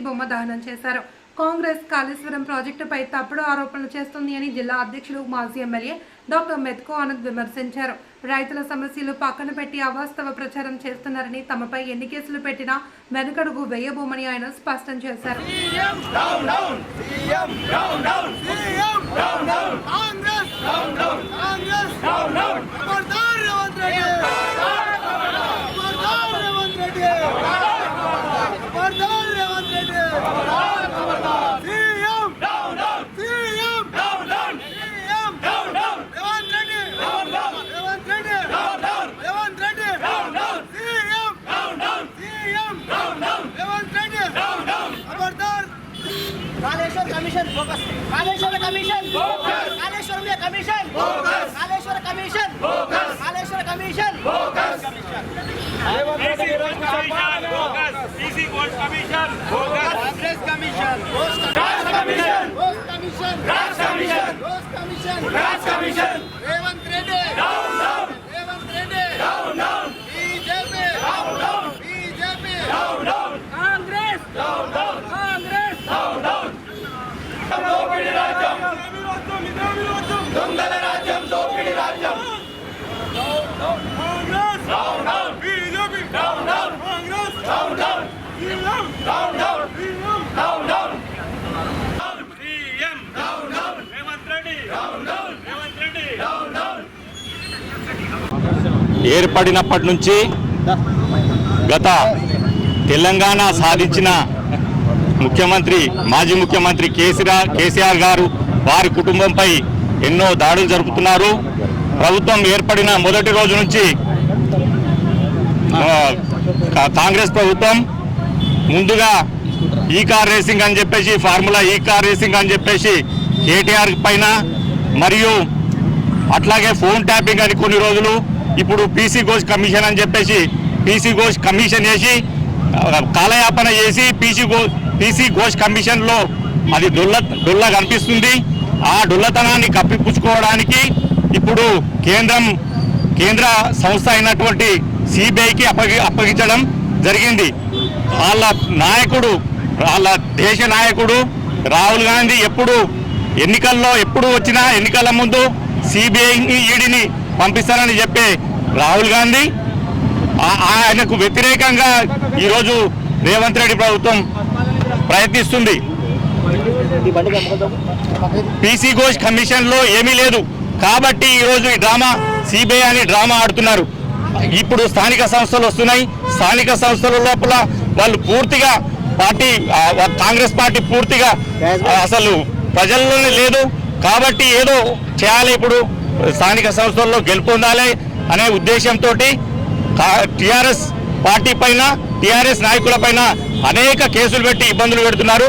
రేవంత్ బొమ్మ దహనం చేశారు. కాంగ్రెస్ కాళేశ్వరం ప్రాజెక్టుపై తప్పుడు ఆరోపణలు చేస్తుంది అని జిల్లా అధ్యక్షులు మాజీ ఎమ్మెల్యే డాక్టర్ మెత్కో ఆనంద్ విమర్శించారు. రైతుల సమస్యలు పక్కన పెట్టి అవాస్తవ ప్రచారం చేస్తున్నారని తమపై ఎన్ని కేసులు పెట్టినా వెనుకడుగు వేయబోమని ఆయన స్పష్టం చేశారు కాంగ్రెస్ కాంగ్రెస్ ఖబర్దార్ రేవంత్ రెడ్డి ఖబర్దార్ రేవంత్ రెడ్డి ఖబర్దార్ Revanth Reddy CM CM CM Revanth Reddy Revanth Reddy Revanth Reddy CM CM Revanth Reddy ఖబర్దార్ Kaleshwara commission focus Kaleshwara commission focus Kaleshwaram మీద commission focus Kaleshwara commission focus Kaleshwara commission focus EC gold commission focus Congress commission commission rose commission ఏర్పడినప్పటి నుంచి గత తెలంగాణ సాధించిన ముఖ్యమంత్రి మాజీ ముఖ్యమంత్రి కేసీఆర్ కేసీఆర్ గారు వారి కుటుంబంపై ఎన్నో దాడులు జరుపుతున్నారు. ప్రభుత్వం ఏర్పడిన మొదటి రోజు నుంచి కాంగ్రెస్ ప్రభుత్వం ముందుగా ఈ కార్ రేసింగ్ అని చెప్పేసి ఫార్ములా ఈ కార్ రేసింగ్ అని చెప్పేసి కేటీఆర్ పైన మరియు అట్లాగే ఫోన్ ట్యాపింగ్ అని కొన్ని రోజులు ఇప్పుడు పీసీ ఘోష్ కమిషన్ అని చెప్పేసి పీసీ ఘోష్ కమిషన్ చేసి కాలయాపన చేసి పీసీ గో పీసీ ఘోష్ కమిషన్లో అది డొల్ల డొల్ల కనిపిస్తుంది. ఆ డొల్లతనాన్ని కప్పిపుచ్చుకోవడానికి ఇప్పుడు కేంద్రం కేంద్ర సంస్థ అయినటువంటి సిబిఐకి అప్పగి అప్పగించడం జరిగింది. వాళ్ళ నాయకుడు వాళ్ళ దేశ నాయకుడు రాహుల్ గాంధీ ఎప్పుడు ఎన్నికల్లో ఎప్పుడు వచ్చినా ఎన్నికల ముందు సిబిఐని ఈడీని పంపిస్తారని చెప్పే రాహుల్ గాంధీ ఆ- ఆయనకు వ్యతిరేకంగా ఈరోజు రేవంత్ రెడ్డి ప్రభుత్వం ప్రయత్నిస్తుంది. పీసీ ఘోష్ కమిషన్లో ఏమీ లేదు. కాబట్టి ఈరోజు ఈ డ్రామా సిబిఐ అని డ్రామా ఆడుతున్నారు. ఇప్పుడు స్థానిక సంస్థలు వస్తున్నాయి. స్థానిక సంస్థల లోపల వాళ్ళు పూర్తిగా పార్టీ కాంగ్రెస్ పార్టీ పూర్తిగా అసలు ప్రజల్లోనే లేదు. కాబట్టి ఏదో చేయాలి ఇప్పుడు. స్థానిక సంస్థల్లో గెలుపొందాలి. అనే ఉద్దేశంతో టిఆర్ఎస్ పార్టీ పైన టిఆర్ఎస్ నాయకుల పైన అనేక కేసులు పెట్టి ఇబ్బందులు పెడుతున్నారు.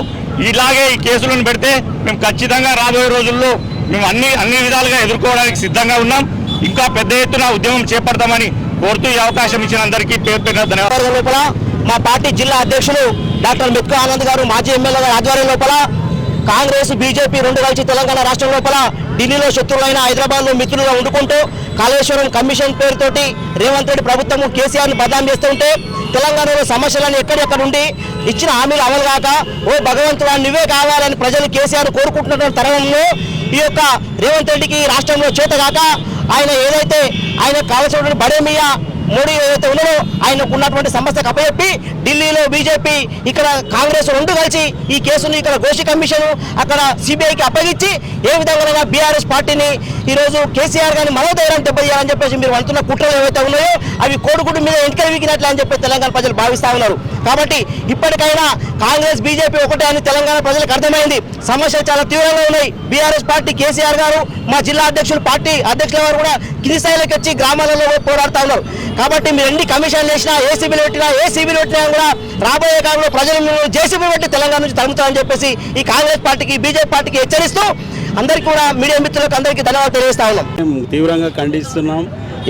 ఇలాగే ఈ కేసులను పెడితే మేము ఖచ్చితంగా రాబోయే రోజుల్లో మేము అన్ని అన్ని విధాలుగా ఎదుర్కోవడానికి సిద్ధంగా ఉన్నాం. ఇంకా పెద్ద ఎత్తున ఉద్యమం చేపడతామని కోరుతూ ఈ అవకాశం ఇచ్చిన అందరికీ పేరు పెట్టిన ధన్యవాదాలు. లోపల మా పార్టీ జిల్లా అధ్యక్షులు డాక్టర్ మెత్కు ఆనంద్ గారు మాజీ ఎమ్మెల్యే గారి ఆధ్వర్యం లోపల కాంగ్రెస్ బీజేపీ రెండు కలిసి తెలంగాణ రాష్ట్రం లోపల ఢిల్లీలో శత్రువులైన హైదరాబాద్లో మిత్రులుగా ఉండుకుంటూ కాళేశ్వరం కమిషన్ పేరుతోటి రేవంత్ రెడ్డి ప్రభుత్వం కేసీఆర్ బదనాం చేస్తుంటే తెలంగాణలో సమస్యలను ఎక్కడెక్కడ ఉండి ఇచ్చిన హామీలు అమలు కాక ఓ భగవంతుడా నువ్వే కావాలని ప్రజలు కేసీఆర్ కోరుకుంటున్న తరుణంలో ఈ యొక్క రేవంత్ రెడ్డికి రాష్ట్రంలో చేతగాక ఆయన ఏదైతే ఆయన కావలసినటువంటి బడేమియా మోడీ ఏదైతే ఉన్నారో ఆయనకు ఉన్నటువంటి సమస్యకు అప్పచెప్పి ఢిల్లీలో బీజేపీ ఇక్కడ కాంగ్రెస్ రెండు కలిసి ఈ కేసును ఇక్కడ గోషి కమిషన్ అక్కడ సిబిఐకి అప్పగించి ఏ విధంగా బీఆర్ఎస్ పార్టీని ఈరోజు కేసీఆర్ గారిని మనోధైర్యం దెబ్బతీయాలని చెప్పేసి మీరు వెళ్తున్న కుట్రలు ఏవైతే ఉన్నాయో అవి కోడిగుడ్డు మీద ఎంటికలు అని చెప్పి తెలంగాణ ప్రజలు భావిస్తా ఉన్నారు. కాబట్టి ఇప్పటికైనా కాంగ్రెస్ బీజేపీ ఒకటే అని తెలంగాణ ప్రజలకు అర్థమైంది. సమస్యలు చాలా తీవ్రంగా ఉన్నాయి. బీఆర్ఎస్ పార్టీ కేసీఆర్ గారు మా జిల్లా అధ్యక్షులు పార్టీ అధ్యక్షుల వారు కూడా కింది స్థాయిలోకి వచ్చి గ్రామాలలో పోరాడుతూ ఉన్నారు. కాబట్టి మీరు ఎన్ని కమిషన్లు వేసినా ఏసీబీలు పెట్టినా ఏసీబీలు పెట్టినా కూడా రాబోయే కాలంలో ప్రజలు మిమ్మల్ని జేసీబీ పెట్టి తెలంగాణ నుంచి తరుముతారని చెప్పేసి ఈ కాంగ్రెస్ పార్టీకి బీజేపీ పార్టీకి హెచ్చరిస్తూ అందరికీ కూడా మీడియా మిత్రులకు అందరికీ ధన్యవాదాలు తెలియజేస్తా ఉన్నాం. మేము తీవ్రంగా ఖండిస్తున్నాం.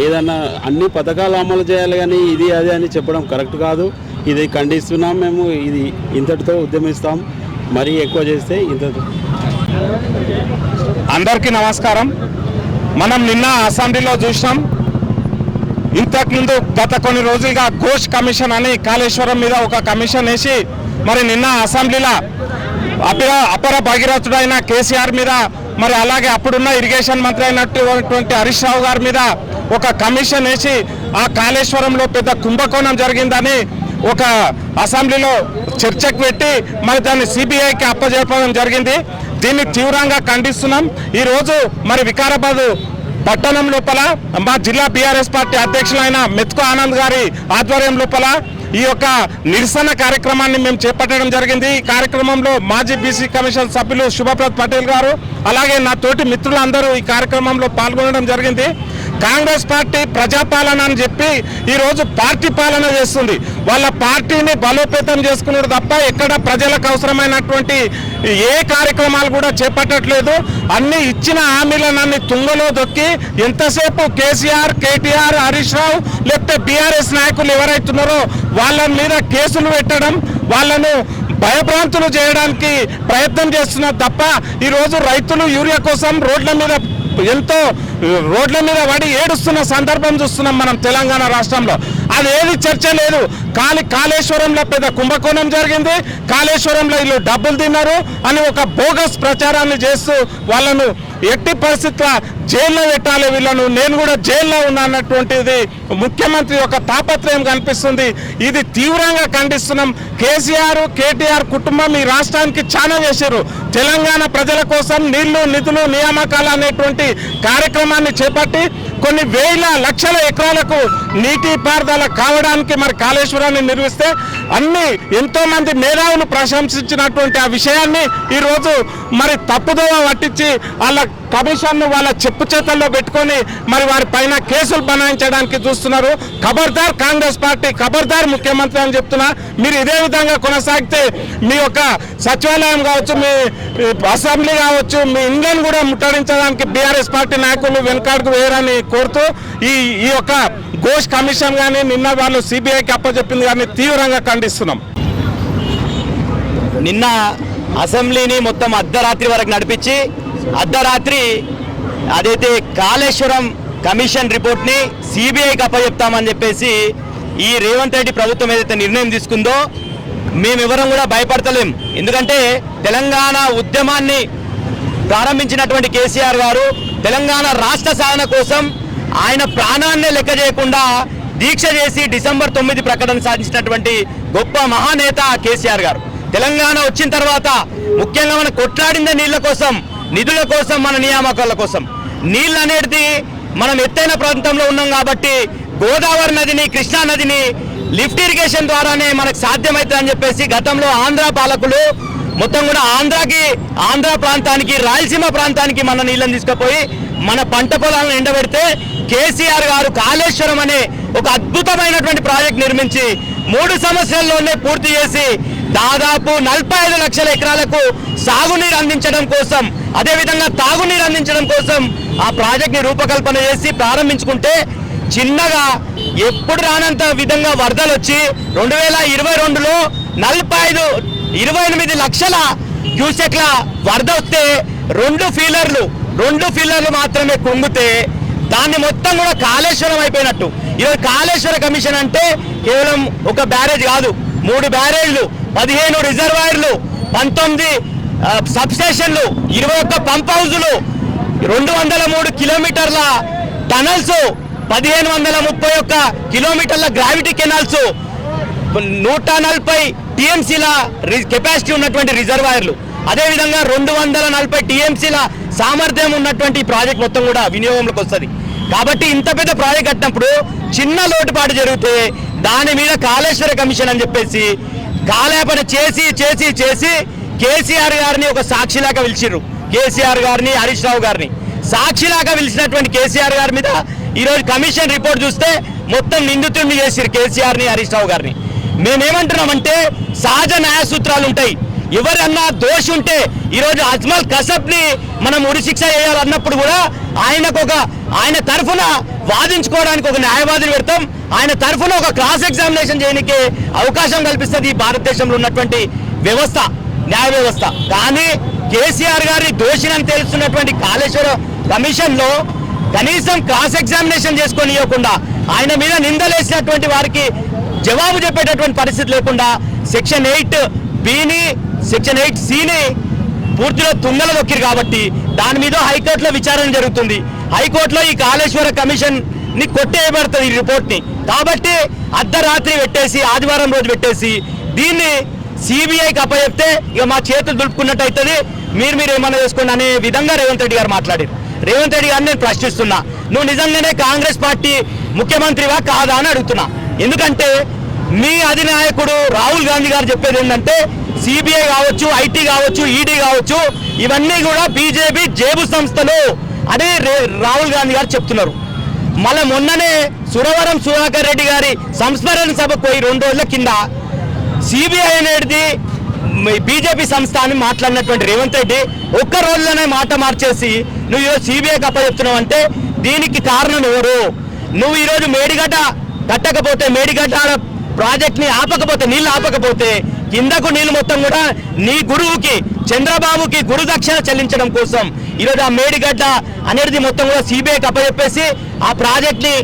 ఏదన్నా అన్ని పథకాలు అమలు చేయాలి కానీ ఇది అది అని చెప్పడం కరెక్ట్ కాదు. ఇది ఖండిస్తున్నాం మేము. ఇది ఇంతటితో ఉద్యమిస్తాం. మరీ ఎక్కువ చేస్తే ఇంత అందరికీ నమస్కారం. మనం నిన్న అసెంబ్లీలో చూసినాం. ఇంతకుముందు గత కొన్ని రోజులుగా ఘోష్ కమిషన్ అని కాళేశ్వరం మీద ఒక కమిషన్ వేసి మరి నిన్న అసెంబ్లీలో అపర అపర భగీరథుడైన కేసీఆర్ మీద మరి అలాగే అప్పుడున్న ఇరిగేషన్ మంత్రి అయినటువంటి హరీష్ రావు గారి మీద ఒక కమిషన్ వేసి ఆ కాళేశ్వరంలో పెద్ద కుంభకోణం జరిగిందని ఒక అసెంబ్లీలో చర్చకు పెట్టి మరి దాన్ని సిబిఐకి అప్పజెప్పడం జరిగింది. దీన్ని తీవ్రంగా ఖండిస్తున్నాం. ఈరోజు మరి వికారాబాద్ పట్టణం లోపల మా జిల్లా బీఆర్ఎస్ పార్టీ అధ్యక్షులైన మెత్కు ఆనంద్ గారి ఆధ్వర్యం లోపల ఈ యొక్క నిరసన కార్యక్రమాన్ని మేము చేపట్టడం జరిగింది. ఈ కార్యక్రమంలో మాజీ బీసీ కమిషన్ సభ్యులు శుభప్రద్ పటేల్ గారు అలాగే నా తోటి మిత్రులందరూ ఈ కార్యక్రమంలో పాల్గొనడం జరిగింది. కాంగ్రెస్ పార్టీ ప్రజాపాలన అని చెప్పి ఈరోజు పార్టీ పాలన చేస్తుంది. వాళ్ళ పార్టీని బలోపేతం చేసుకున్నారు తప్ప ఎక్కడ ప్రజలకు అవసరమైనటువంటి ఏ కార్యక్రమాలు కూడా చేపట్టట్లేదు. అన్ని ఇచ్చిన హామీలను తుంగలో దొక్కి ఎంతసేపు కేసీఆర్ కేటీఆర్ హరీష్ రావు లేకపోతే బీఆర్ఎస్ నాయకులు ఎవరైతున్నారో వాళ్ళ మీద కేసులు పెట్టడం వాళ్ళను భయభ్రాంతులు చేయడానికి ప్రయత్నం చేస్తున్నారు తప్ప ఈరోజు రైతులు యూరియా కోసం రోడ్ల మీద ఎంతో రోడ్ల మీద పడి ఏడుస్తున్న సందర్భం చూస్తున్నాం మనం తెలంగాణ రాష్ట్రంలో. అది ఏది చర్చ లేదు. కాలి కాళేశ్వరంలో పెద్ద కుంభకోణం జరిగింది. కాళేశ్వరంలో వీళ్ళు డబ్బులు తిన్నారు. అని ఒక బోగస్ ప్రచారాన్ని చేస్తూ వాళ్ళను ఎట్టి పరిస్థితుల జైల్లో పెట్టాలి వీళ్ళను. నేను కూడా జైల్లో ఉన్నా అన్నటువంటిది ముఖ్యమంత్రి యొక్క తాపత్రయం కనిపిస్తుంది. ఇది తీవ్రంగా ఖండిస్తున్నాం. కేసీఆర్ కేటీఆర్ కుటుంబం ఈ రాష్ట్రానికి చాలా చేశారు. తెలంగాణ ప్రజల కోసం నీళ్ళు నిధులు నియామకాలు అనేటువంటి కార్యక్రమాన్ని చేపట్టి కొన్ని వేల లక్షల ఎకరాలకు నీటి పారుదల కావడానికి మరి కాళేశ్వరం కాళేశ్వరాన్ని నిర్మిస్తే అన్ని ఎంతో మంది మేధావులు ప్రశంసించినటువంటి ఆ విషయాన్ని ఈరోజు మరి తప్పుదోవ పట్టించి వాళ్ళ కమిషన్ను వాళ్ళ చెప్పు చేతల్లో పెట్టుకొని మరి వారి పైన కేసులు బనాయించడానికి చూస్తున్నారు. ఖబర్దార్ కాంగ్రెస్ పార్టీ ఖబర్దార్ ముఖ్యమంత్రి అని చెప్తున్నా. మీరు ఇదే విధంగా కొనసాగితే మీ యొక్క సచివాలయం కావచ్చు మీ అసెంబ్లీ కావచ్చు మీ ఇండియన్ కూడా ముట్టడించడానికి బీఆర్ఎస్ పార్టీ నాయకులు వెనుకాడుకు వేయరని కోరుతూ ఈ ఈ యొక్క ఘోష్ కమిషన్ కానీ నిన్న వాళ్ళు సిబిఐకి అప్పచెప్పింది కానీ తీవ్రంగా ఖండిస్తున్నాం. నిన్న అసెంబ్లీని మొత్తం అర్ధరాత్రి వరకు నడిపించి అర్ధరాత్రి అదైతే కాళేశ్వరం కమిషన్ రిపోర్ట్ని సిబిఐకి అప్పచెప్తామని చెప్పేసి ఈ రేవంత్ రెడ్డి ప్రభుత్వం ఏదైతే నిర్ణయం తీసుకుందో మేమెవరం కూడా భయపడతలేం. ఎందుకంటే తెలంగాణ ఉద్యమాన్ని ప్రారంభించినటువంటి కేసీఆర్ గారు తెలంగాణ రాష్ట్ర సాధన కోసం ఆయన ప్రాణాన్నే లెక్క చేయకుండా దీక్ష చేసి డిసెంబర్ తొమ్మిది ప్రకటన సాధించినటువంటి గొప్ప మహానేత కేసీఆర్ గారు. తెలంగాణ వచ్చిన తర్వాత ముఖ్యంగా మనం కొట్లాడిందే నీళ్ళ కోసం. నిధుల కోసం మన నియామకాల కోసం. నీళ్ళు అనేది మనం ఎత్తైన ప్రాంతంలో ఉన్నాం కాబట్టి గోదావరి నదిని కృష్ణా నదిని లిఫ్ట్ ఇరిగేషన్ ద్వారానే మనకు సాధ్యమవుతుందని చెప్పేసి గతంలో ఆంధ్ర పాలకులు మొత్తం కూడా ఆంధ్రాకి ఆంధ్ర ప్రాంతానికి రాయలసీమ ప్రాంతానికి మన నీళ్ళని తీసుకుపోయి మన పంట పొలాలను ఎండబెడితే కేసీఆర్ గారు కాళేశ్వరం అనే ఒక అద్భుతమైనటువంటి ప్రాజెక్ట్ నిర్మించి మూడు సంవత్సరాల్లోనే పూర్తి చేసి దాదాపు నలభై ఐదు లక్షల ఎకరాలకు సాగునీరు అందించడం కోసం అదేవిధంగా తాగునీరు అందించడం కోసం ఆ ప్రాజెక్ట్ని రూపకల్పన చేసి ప్రారంభించుకుంటే చిన్నగా ఎప్పుడు రానంత విధంగా వరదలు వచ్చి రెండు వేల ఇరవై రెండులో నలభై ఐదు ఇరవై ఎనిమిది లక్షల క్యూసెక్ల వరద వస్తే రెండు ఫీలర్లు రెండు ఫీలర్లు మాత్రమే కుంగితే దాన్ని మొత్తం కూడా కాళేశ్వరం అయిపోయినట్టు. ఈరోజు కాళేశ్వర కమిషన్ అంటే కేవలం ఒక బ్యారేజ్ కాదు మూడు బ్యారేజ్లు పదిహేను రిజర్వాయర్లు పంతొమ్మిది సబ్స్టేషన్లు ఇరవై ఒక్క పంప్ హౌజులు రెండు వందల మూడు కిలోమీటర్ల టనల్స్ పదిహేను వందల ముప్పై ఒక్క కిలోమీటర్ల గ్రావిటీ కెనాల్స్ నూట నలభై టీఎంసీల కెపాసిటీ ఉన్నటువంటి రిజర్వాయర్లు. అదేవిధంగా రెండు వందల నలభై టీఎంసీల సామర్థ్యం ఉన్నటువంటి ప్రాజెక్ట్ మొత్తం కూడా వినియోగంలోకి వస్తుంది. కాబట్టి ఇంత పెద్ద ప్రాజెక్ట్ కట్టినప్పుడు చిన్న లోటుపాటు జరిగితే దాని మీద కాళేశ్వర కమిషన్ అని చెప్పేసి కాలేపన చేసి చేసి చేసి కేసీఆర్ గారిని ఒక సాక్షిలాగా పిలిచిర్రు. కేసీఆర్ గారిని హరీష్ రావు గారిని. సాక్షిలాగా పిలిచినటువంటి కేసీఆర్ గారి మీద ఈరోజు కమిషన్ రిపోర్ట్ చూస్తే మొత్తం నిందితుడిని చేసిరు కేసీఆర్ని హరీష్ రావు గారిని. మేమేమంటున్నామంటే సహజ న్యాయ సూత్రాలు ఉంటాయి. ఎవరన్నా దోషి ఉంటే ఈరోజు అజ్మల్ కసబ్ని మనం ఉరి శిక్ష చేయాలన్నప్పుడు కూడా ఆయనకు ఒక ఆయన తరఫున వాదించుకోవడానికి ఒక న్యాయవాదిని పెడతాం. ఆయన తరఫున ఒక క్రాస్ ఎగ్జామినేషన్ చేయడానికి అవకాశం కల్పిస్తుంది ఈ భారతదేశంలో ఉన్నటువంటి వ్యవస్థ న్యాయ వ్యవస్థ. కానీ కేసీఆర్ గారి దోషినని తెలుస్తున్నటువంటి కాళేశ్వర కమిషన్లో కనీసం క్రాస్ ఎగ్జామినేషన్ చేసుకొని ఇవ్వకుండా ఆయన మీద నిందలేసినటువంటి వారికి జవాబు చెప్పేటటువంటి పరిస్థితి లేకుండా సెక్షన్ ఎయిట్ బిని సెక్షన్ ఎయిట్ సిని పూర్తిలో తుంగల నొక్కిరు కాబట్టి దాని మీద హైకోర్టులో విచారణ జరుగుతుంది. హైకోర్టులో ఈ కాళేశ్వర కమిషన్ని కొట్టేయబడుతుంది ఈ రిపోర్ట్ని. కాబట్టి అర్ధరాత్రి పెట్టేసి ఆదివారం రోజు పెట్టేసి దీన్ని సిబిఐకి అప్పచెప్తే ఇక మా చేతులు దులుపుకున్నట్టు అవుతుంది. మీరు మీరు ఏమన్నా చేసుకోండి అనే విధంగా రేవంత్ రెడ్డి గారు మాట్లాడారు. రేవంత్ రెడ్డి గారిని నేను ప్రశ్నిస్తున్నా. నువ్వు నిజంగానే కాంగ్రెస్ పార్టీ ముఖ్యమంత్రివా కాదా అని అడుగుతున్నా. ఎందుకంటే మీ అధినాయకుడు రాహుల్ గాంధీ గారు చెప్పేది ఏంటంటే సిబిఐ కావచ్చు ఐటీ కావచ్చు ఈడీ కావచ్చు ఇవన్నీ కూడా బీజేపీ జేబు సంస్థలు అదే రే- రాహుల్ గాంధీ గారు చెప్తున్నారు. మళ్ళీ మొన్ననే సురవరం సుధాకర్ రెడ్డి గారి సంస్మరణ సభకు పోయి రెండు రోజుల కింద సిబిఐ అనేది బీజేపీ సంస్థ అని మాట్లాడినటువంటి రేవంత్ రెడ్డి ఒక్క రోజులోనే మాట మార్చేసి నువ్వు ఈరోజు సిబిఐకి అప్పచెప్తున్నావు అంటే దీనికి కారణం ఎవరు? నువ్వు ఈరోజు మేడిగడ్డ కట్టకపోతే మేడిగడ్డ ప్రాజెక్ట్ని ఆపకపోతే నీళ్ళు ఆపకపోతే కిందకు నీళ్ళు మొత్తం కూడా నీ గురువుకి చంద్రబాబుకి గురు దక్షిణ చెల్లించడం కోసం. ఈరోజు ఆ మేడిగడ్డ అనేది మొత్తం కూడా సిబిఐకి అప్పచెప్పేసి ఆ ప్రాజెక్ట్ని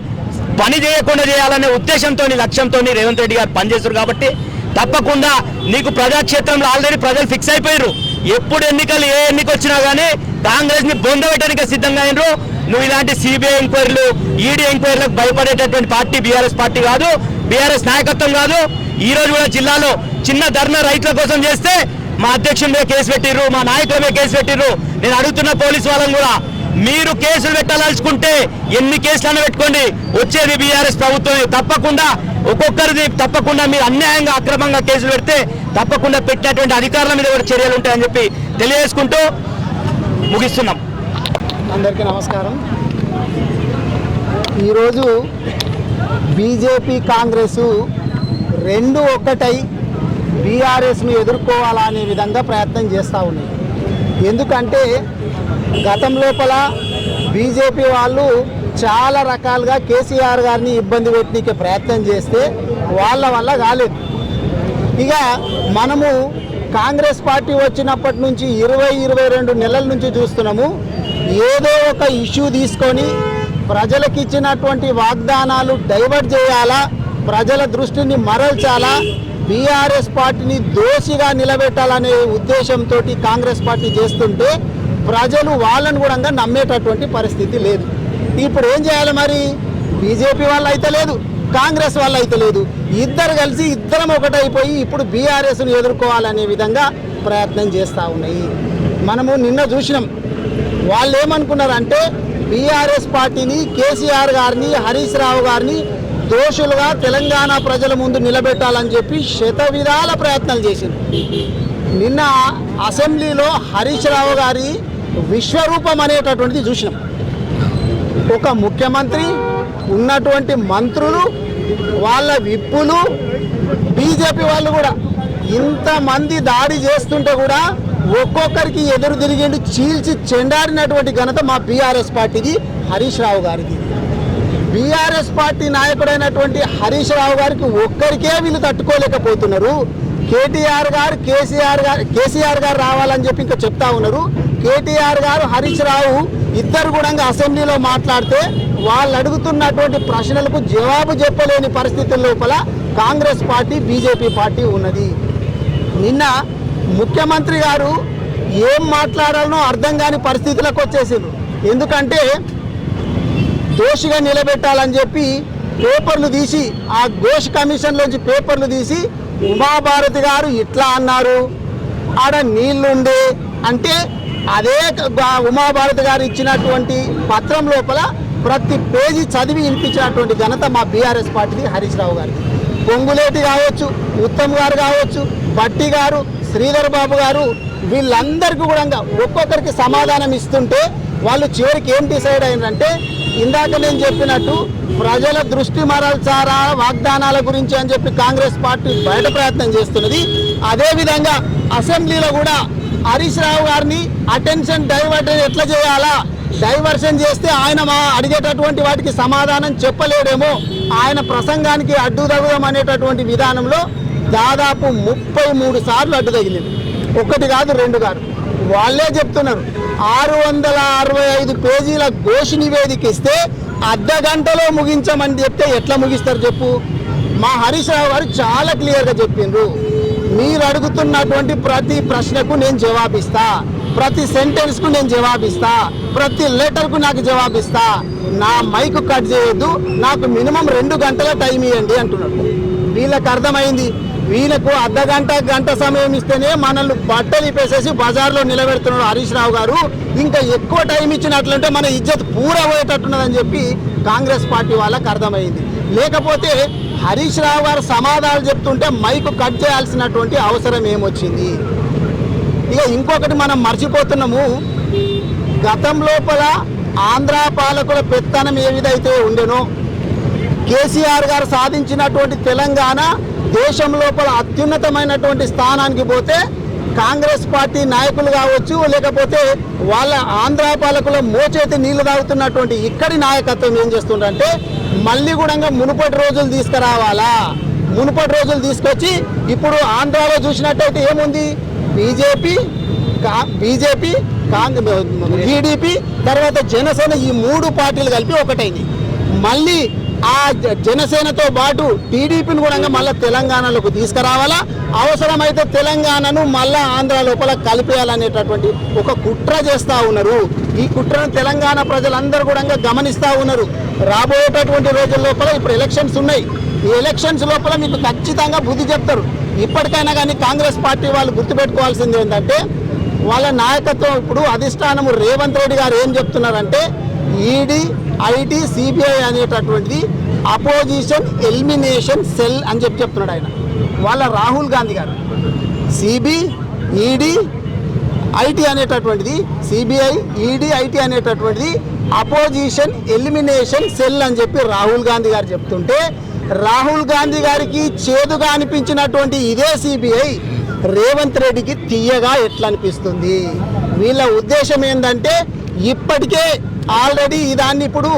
పని చేయకుండా చేయాలనే ఉద్దేశంతో లక్ష్యంతో రేవంత్ రెడ్డి గారు పనిచేస్తారు కాబట్టి తప్పకుండా నీకు ప్రజాక్షేత్రంలో ఆల్రెడీ ప్రజలు ఫిక్స్ అయిపోయారు. ఎప్పుడు ఎన్నికలు ఏ ఎన్నిక వచ్చినా కానీ కాంగ్రెస్ని బొందబెట్టడానికి సిద్ధంగా అయినరు. నువ్వు ఇలాంటి సిబిఐ ఎంక్వైరీలు ఈడీ ఎంక్వైరీలకు భయపడేటటువంటి పార్టీ బీఆర్ఎస్ పార్టీ కాదు. బీఆర్ఎస్ నాయకత్వం కాదు. ఈ రోజు కూడా జిల్లాలో చిన్న ధర్నా రైతుల కోసం చేస్తే మా అధ్యక్షుడి మీద కేసు పెట్టిర్రు మా నాయకుల మీద కేసు పెట్టిర్రు. నేను అడుగుతున్న పోలీసు వాళ్ళని కూడా మీరు కేసులు పెట్టాలనుకుంటే ఎన్ని కేసులను పెట్టుకోండి. వచ్చేది బీఆర్ఎస్ ప్రభుత్వం తప్పకుండా ఒక్కొక్కరిది తప్పకుండా మీరు అన్యాయంగా అక్రమంగా కేసులు పెడితే తప్పకుండా పెట్టినటువంటి అధికారుల మీద కూడా చర్యలు ఉంటాయని చెప్పి తెలియజేసుకుంటూ ముగిస్తున్నాం. అందరికీ నమస్కారం. ఈరోజు బీజేపీ కాంగ్రెస్ రెండు ఒక్కటై బీఆర్ఎస్ను ఎదుర్కోవాలనే విధంగా ప్రయత్నం చేస్తూ ఉన్నాయి. ఎందుకంటే గతం లోపల బీజేపీ వాళ్ళు చాలా రకాలుగా కేసీఆర్ గారిని ఇబ్బంది పెట్టడానికి ప్రయత్నం చేస్తే వాళ్ళ వల్ల కాలేదు. ఇక మనము కాంగ్రెస్ పార్టీ వచ్చినప్పటి నుంచి ఇరవై ఇరవై రెండు నెలల నుంచి చూస్తున్నాము. ఏదో ఒక ఇష్యూ తీసుకొని ప్రజలకు ఇచ్చినటువంటి వాగ్దానాలు డైవర్ట్ చేయాలా ప్రజల దృష్టిని మరల్చాలా బీఆర్ఎస్ పార్టీని దోషిగా నిలబెట్టాలనే ఉద్దేశంతో కాంగ్రెస్ పార్టీ చేస్తుంటే ప్రజలు వాళ్ళను కూడా నమ్మేటటువంటి పరిస్థితి లేదు. ఇప్పుడు ఏం చేయాలి మరి? బీజేపీ వాళ్ళు అయితే లేదు కాంగ్రెస్ వాళ్ళు అయితే లేదు. ఇద్దరు కలిసి ఇద్దరం ఒకటైపోయి ఇప్పుడు బీఆర్ఎస్ను ఎదుర్కోవాలనే విధంగా ప్రయత్నం చేస్తూ ఉన్నాయి. మనము నిన్న చూసినాం. వాళ్ళు ఏమనుకున్నారంటే బీఆర్ఎస్ పార్టీని కేసీఆర్ గారిని హరీష్ రావు గారిని దోషులుగా తెలంగాణ ప్రజల ముందు నిలబెట్టాలని చెప్పి శతవిధాల ప్రయత్నాలు చేసింది. నిన్న అసెంబ్లీలో హరీష్ రావు గారి విశ్వరూపం అనేటటువంటిది చూసినాం. ఒక ముఖ్యమంత్రి ఉన్నటువంటి మంత్రులు వాళ్ళ విప్పులు బీజేపీ వాళ్ళు కూడా ఇంతమంది దాడి చేస్తుంటే కూడా ఒక్కొక్కరికి ఎదురు తిరిగిండి చీల్చి చెండాడినటువంటి ఘనత మా బీఆర్ఎస్ పార్టీది హరీష్ రావు గారిది. బీఆర్ఎస్ పార్టీ నాయకుడైనటువంటి హరీష్ రావు గారికి ఒక్కరికే వీళ్ళు తట్టుకోలేకపోతున్నారు. కేటీఆర్ గారు కేసీఆర్ గారు కేసీఆర్ గారు రావాలని చెప్పి ఇంకా చెప్తా ఉన్నారు. కేటీఆర్ గారు హరీష్ రావు ఇద్దరు కూడా అసెంబ్లీలో మాట్లాడితే వాళ్ళు అడుగుతున్నటువంటి ప్రశ్నలకు జవాబు చెప్పలేని పరిస్థితుల లోపల కాంగ్రెస్ పార్టీ బీజేపీ పార్టీ ఉన్నది. నిన్న ముఖ్యమంత్రి గారు ఏం మాట్లాడాలనో అర్థం కాని పరిస్థితులకు వచ్చేసారు ఎందుకంటే దోషిగా నిలబెట్టాలని చెప్పి పేపర్లు తీసి ఆ ఘోష్ కమిషన్లోంచి పేపర్లు తీసి ఉమాభారతి గారు ఇట్లా అన్నారు. ఆడ నీళ్ళుండే అంటే అదే ఉమాభారతి గారు ఇచ్చినటువంటి పత్రం లోపల ప్రతి పేజీ చదివి వినిపించినటువంటి ఘనత మా బీఆర్ఎస్ పార్టీది హరీష్ రావు గారికి పొంగులేటి కావచ్చు ఉత్తమ్ గారు కావచ్చు బట్టి గారు శ్రీధర్ బాబు గారు వీళ్ళందరికీ కూడా ఒక్కొక్కరికి సమాధానం ఇస్తుంటే వాళ్ళు చివరికి ఏం డిసైడ్ అయిందంటే ఇందాక నేను చెప్పినట్టు ప్రజల దృష్టి మరల్చారా వాగ్దానాల గురించి అని చెప్పి కాంగ్రెస్ పార్టీ బయట ప్రయత్నం చేస్తున్నది. అదేవిధంగా అసెంబ్లీలో కూడా హరీష్ రావు గారిని అటెన్షన్ డైవర్ట్ ఎట్లా చేయాలా డైవర్షన్ చేస్తే ఆయన మా అడిగేటటువంటి వాటికి సమాధానం చెప్పలేడేమో ఆయన ప్రసంగానికి అడ్డు అనేటటువంటి విధానంలో దాదాపు ముప్పై మూడు సార్లు అడ్డు తగిలింది. ఒకటి కాదు రెండు కాదు. వాళ్ళే చెప్తున్నారు ఆరు వందల అరవై ఐదు పేజీల ఘోష నివేదిక ఇస్తే అర్ధ గంటలో ముగించమని చెప్తే ఎట్లా ముగిస్తారు చెప్పు? మా హరీష్ రావు గారు చాలా క్లియర్గా చెప్పిండ్రు. మీరు అడుగుతున్నటువంటి ప్రతి ప్రశ్నకు నేను జవాబిస్తా. ప్రతి సెంటెన్స్కు నేను జవాబిస్తా. ప్రతి లెటర్కు నాకు జవాబిస్తా. నా మైక్ కట్ చేయొద్దు. నాకు మినిమం రెండు గంటల టైం ఇవ్వండి అంటున్నాడు వీళ్ళకి అర్థమైంది? వీళ్ళకు అర్ధ గంట గంట సమయం ఇస్తేనే మనల్ని బట్టలు ఇప్పేసేసి బజార్లో నిలబెడుతున్నాడు హరీష్ రావు గారు. ఇంకా ఎక్కువ టైం ఇచ్చినట్లంటే మన ఇజ్జత్ పూర పోయేటట్టున్నదని చెప్పి కాంగ్రెస్ పార్టీ వాళ్ళకి అర్థమైంది. లేకపోతే హరీష్ రావు గారు సమాధానాలు చెప్తుంటే మైకు కట్ చేయాల్సినటువంటి అవసరం ఏమొచ్చింది? ఇక ఇంకొకటి మనం మర్చిపోతున్నాము. గతం లోపల ఆంధ్ర పాలకుల పెత్తనం ఏ విధైతే ఉండెనో కేసీఆర్ గారు సాధించినటువంటి తెలంగాణ దేశం లోపల అత్యున్నతమైనటువంటి స్థానానికి పోతే కాంగ్రెస్ పార్టీ నాయకులు కావచ్చు లేకపోతే వాళ్ళ ఆంధ్ర పాలకుల మోచేతి నీళ్ళు తాగుతున్నటువంటి ఇక్కడి నాయకత్వం ఏం చేస్తుందంటే మళ్ళీ కూడా మునుపటి రోజులు తీసుకురావాలా? మునుపటి రోజులు తీసుకొచ్చి ఇప్పుడు ఆంధ్రాలో చూసినట్టయితే ఏముంది? బీజేపీ కా బీజేపీ టీడీపీ తర్వాత జనసేన ఈ మూడు పార్టీలు కలిపి ఒకటైంది మళ్ళీ ఆ జ- జనసేనతో పాటు టీడీపీని కూడా మళ్ళీ తెలంగాణలోకి తీసుకురావాలా? అవసరమైతే తెలంగాణను మళ్ళా ఆంధ్ర లోపల కలిపేయాలనేటటువంటి ఒక కుట్ర చేస్తూ ఉన్నారు. ఈ కుట్రను తెలంగాణ ప్రజలందరూ కూడా గమనిస్తూ ఉన్నారు. రాబోయేటటువంటి రోజుల లోపల ఇప్పుడు ఎలక్షన్స్ ఉన్నాయి. ఈ ఎలక్షన్స్ లోపల మీకు ఖచ్చితంగా బుద్ధి చెప్తారు. ఇప్పటికైనా కానీ కాంగ్రెస్ పార్టీ వాళ్ళు గుర్తుపెట్టుకోవాల్సింది ఏంటంటే వాళ్ళ నాయకత్వం ఇప్పుడు అధిష్టానము రేవంత్ రెడ్డి గారు ఏం చెప్తున్నారంటే ఈడీ ఐటీ సిబిఐ అనేటటువంటిది అపోజిషన్ ఎలిమినేషన్ సెల్ అని చెప్పి చెప్తున్నాడు ఆయన. వాళ్ళ రాహుల్ గాంధీ గారు. సిబి ఈడీ ఐటీ అనేటటువంటిది సిబిఐ ఈడీ ఐటీ అనేటటువంటిది అపోజిషన్ ఎలిమినేషన్ సెల్ అని చెప్పి రాహుల్ గాంధీ గారు చెప్తుంటే రాహుల్ గాంధీ గారికి చేదుగా అనిపించినటువంటి ఇదే సిబిఐ రేవంత్ రెడ్డికి తీయగా ఎట్లా అనిపిస్తుంది వీళ్ళ ఉద్దేశం ఏంటంటే ఇప్పటికే ఆల్రెడీ దాన్ని ఇప్పుడు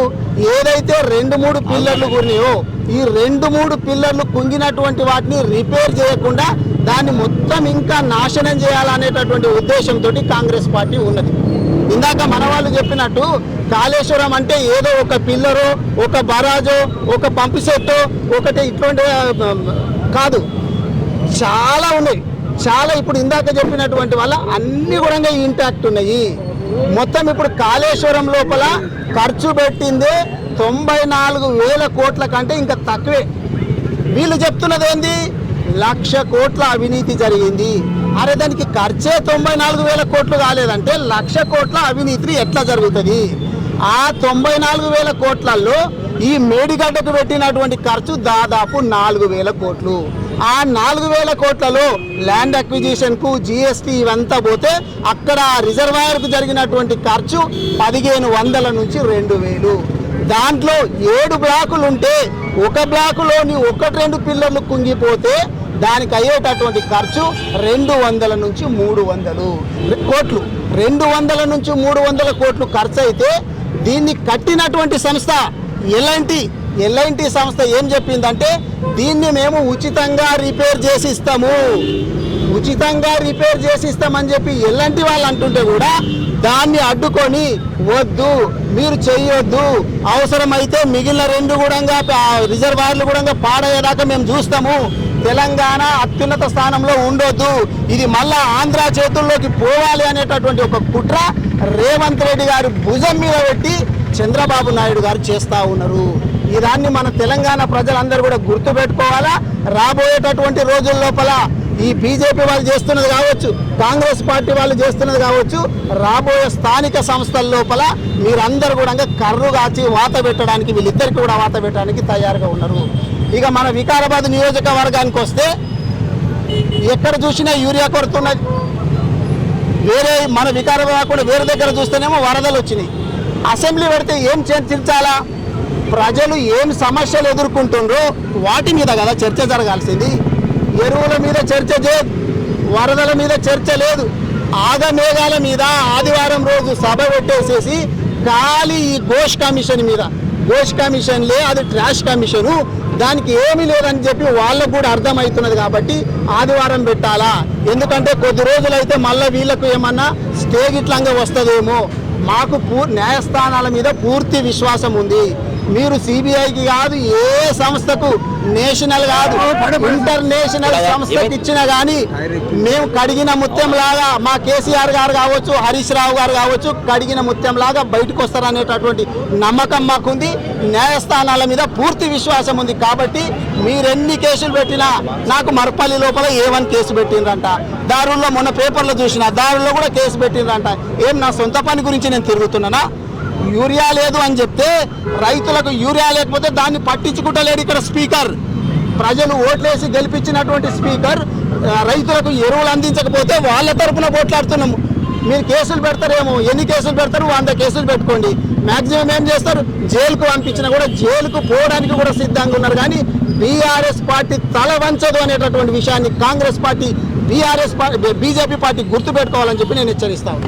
ఏదైతే రెండు మూడు పిల్లర్లు గురినాయో ఈ రెండు మూడు పిల్లర్లు కుంగినటువంటి వాటిని రిపేర్ చేయకుండా దాన్ని మొత్తం ఇంకా నాశనం చేయాలనేటటువంటి ఉద్దేశంతో కాంగ్రెస్ పార్టీ ఉన్నది. ఇందాక మన వాళ్ళు చెప్పినట్టు కాళేశ్వరం అంటే ఏదో ఒక పిల్లరో ఒక బరాజో ఒక పంపు సెట్టో ఒకటి ఇటువంటి కాదు. చాలా ఉన్నాయి. చాలా ఇప్పుడు ఇందాక చెప్పినటువంటి వల్ల అన్ని కూడా ఇంటాక్ట్ ఉన్నాయి. మొత్తం ఇప్పుడు కాళేశ్వరం లోపల ఖర్చు పెట్టింది తొంభై నాలుగు వేల కోట్ల కంటే ఇంకా తక్కువే. వీళ్ళు చెప్తున్నది ఏంది లక్ష కోట్ల అవినీతి జరిగింది. అరే దానికి ఖర్చే తొంభై నాలుగు వేల కోట్లు కాలేదంటే లక్ష కోట్ల అవినీతి ఎట్లా జరుగుతుంది? ఆ తొంభై నాలుగు వేల కోట్లలో ఈ మేడిగడ్డకు పెట్టినటువంటి ఖర్చు దాదాపు నాలుగు వేల కోట్లు. ఆ నాలుగు వేల కోట్లలో ల్యాండ్ అక్విజిషన్కు జిఎస్టీ ఇవంతా పోతే అక్కడ రిజర్వాయర్కు జరిగినటువంటి ఖర్చు పదిహేను వందల నుంచి రెండు వేలు. దాంట్లో ఏడు బ్లాకులు ఉంటే ఒక బ్లాకులోని ఒకటి రెండు పిల్లర్లు కుంగిపోతే దానికి అయ్యేటటువంటి ఖర్చు రెండు వందల నుంచి మూడు వందలు. కోట్లు. రెండు వందల నుంచి మూడు వందల కోట్లు ఖర్చు అయితే దీన్ని కట్టినటువంటి సంస్థ ఎలాంటి ఎల్ఐన్టి సంస్థ ఏం చెప్పిందంటే దీన్ని మేము ఉచితంగా రిపేర్ చేసి ఇస్తాము ఉచితంగా రిపేర్ చేసి ఇస్తామని చెప్పి ఎలాంటి వాళ్ళు అంటుంటే కూడా దాన్ని అడ్డుకొని వద్దు మీరు చేయొద్దు అవసరమైతే మిగిలిన రెండు కూడా రిజర్వాయర్లు కూడా పాడయ్యేదాకా మేము చూస్తాము. తెలంగాణ అత్యున్నత స్థానంలో ఉండొద్దు. ఇది మళ్ళా ఆంధ్ర చేతుల్లోకి పోవాలి అనేటటువంటి ఒక కుట్ర రేవంత్ రెడ్డి గారు భుజం మీద పెట్టి చంద్రబాబు నాయుడు గారు చేస్తా ఉన్నారు. ఈ దాన్ని మన తెలంగాణ ప్రజలందరూ కూడా గుర్తుపెట్టుకోవాలా? రాబోయేటటువంటి రోజుల లోపల ఈ బీజేపీ వాళ్ళు చేస్తున్నది కావచ్చు కాంగ్రెస్ పార్టీ వాళ్ళు చేస్తున్నది కావచ్చు రాబోయే స్థానిక సంస్థల లోపల మీరందరూ కూడా కర్రు కాచి వాత పెట్టడానికి వీళ్ళిద్దరికి కూడా వాత పెట్టడానికి తయారుగా ఉన్నారు. ఇక మన వికారాబాద్ నియోజకవర్గానికి వస్తే ఎక్కడ చూసినా యూరియా కొడుతున్నది వేరే మన వికారాబాద్ కూడా వేరే దగ్గర చూస్తేనేమో వరదలు వచ్చినాయి. అసెంబ్లీ పెడితే ఏం చర్చించాలా ప్రజలు ఏం సమస్యలు ఎదుర్కొంటుండ్రో వాటి మీద కదా చర్చ జరగాల్సింది. ఎరువుల మీద చర్చ చేయదు వరదల మీద చర్చ లేదు. ఆగమేఘాల మీద ఆదివారం రోజు సభ పెట్టేసేసి ఖాళీ ఈ ఘోష్ కమిషన్ మీద. ఘోష్ కమిషన్ లే అది ట్రాష్ కమిషను. దానికి ఏమీ లేదని చెప్పి వాళ్ళకు కూడా అర్థమవుతున్నది కాబట్టి ఆదివారం పెట్టాలా. ఎందుకంటే కొద్ది రోజులైతే మళ్ళీ వీళ్ళకు ఏమన్నా స్టే గిట్లంగా వస్తుందేమో. మాకు పూ న్యాయస్థానాల మీద పూర్తి విశ్వాసం ఉంది. మీరు సిబిఐకి కాదు ఏ సంస్థకు నేషనల్ కాదు ఇంటర్నేషనల్ సంస్థకి ఇచ్చినా కానీ మేము కడిగిన ముత్యం లాగా మా కేసీఆర్ గారు కావచ్చు హరీష్ రావు గారు కావచ్చు కడిగిన ముత్యం లాగా బయటకు వస్తారనేటటువంటి నమ్మకం మాకుంది. న్యాయస్థానాల మీద పూర్తి విశ్వాసం ఉంది కాబట్టి మీరెన్ని కేసులు పెట్టినా నాకు మరపల్లి లోపల ఏ వన్ కేసు పెట్టిండ్రంట. దారుల్లో మొన్న పేపర్లో చూసిన దారుల్లో కూడా కేసు పెట్టిండ్రంట. ఏం నా సొంత పని గురించి నేను తిరుగుతున్నానా? యూరియా లేదు అని చెప్తే రైతులకు యూరియా లేకపోతే దాన్ని పట్టించుకుంటలేడు ఇక్కడ స్పీకర్. ప్రజలు ఓట్లేసి గెలిపించినటువంటి స్పీకర్ రైతులకు ఎరువులు అందించకపోతే వాళ్ళ తరఫున పోట్లాడుతున్నాము. మీరు కేసులు పెడతారేమో ఎన్ని కేసులు పెడతారు? వంద కేసులు పెట్టుకోండి. మాక్సిమం ఏం చేస్తారు? జైలుకు పంపించినా కూడా జైలుకు పోవడానికి కూడా సిద్ధంగా ఉన్నారు. కానీ బీఆర్ఎస్ పార్టీ తల వంచదు అనేటటువంటి విషయాన్ని Congress party BRS party BJP party గుర్తుపెట్టుకోవాలని చెప్పి నేను హెచ్చరిస్తాను